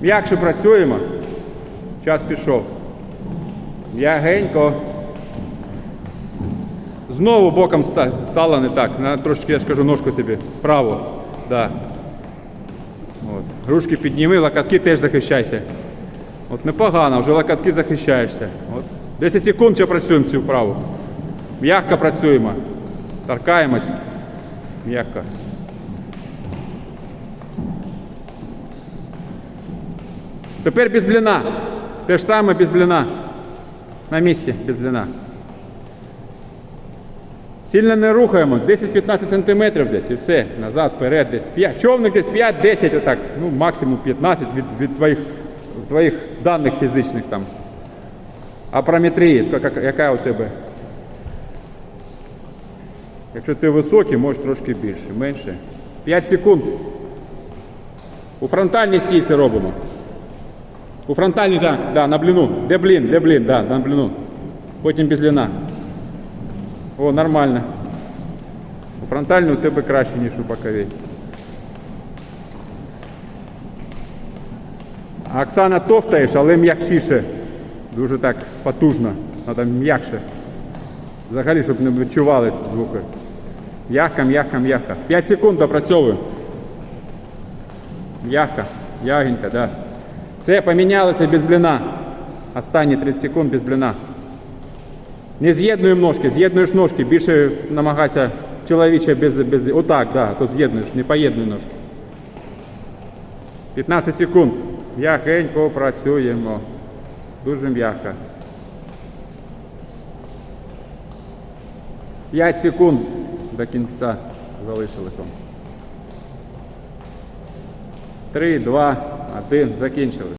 М'якше працюємо. Час пішов. М'ягенько. Знову боком стало не так. На трошки, я ж кажу, ножку тобі. Право. Да. От. Грушки підніми, локотки теж захищайся. От непогано, вже локотки захищаєшся. От. 10 секунд ще працюємо цю вправу. М'яко працюємо. Торкаємось. М'яко. Тепер без бліна. Те ж саме без бліна. На місці без бліна. Сильно не рухаємось, 10-15 сантиметрів десь і все. Назад, вперед, десь 5. Човник десь 5-10, отак. Ну, максимум 15 від, від твоїх, твоїх даних фізичних там. Апрометрії, скільки- яка у тебе? Якщо ти високий, можеш трошки більше, менше. 5 секунд. У фронтальній стійці робимо. У фронтальній, так, да, на бліну. Де блін, де блін, да, на бліну. Потім без бліна. О, нормально. У фронтальній у тебе краще, ніж у боковій. Оксана товтаєш, але м'якшіше. Дуже так потужно. Треба м'якше. Взагалі, щоб не відчувались звуки. М'ягко, м'ягко, м'ягко. 5 секунд допрацьовую. М'ягко, м'ягенько, да. Все, помінялося без бліна. Останні 30 секунд без бліна. Не з'єднуємо ножки, з'єднуєш ножки, більше намагайся чоловіче без, без. Отак, да, то з'єднуєш, не поєднуй ножки. 15 секунд. М'ягенько працюємо. Дуже м'яко. 5 секунд до кінця залишилось вам. 3, 2, 1, закінчили.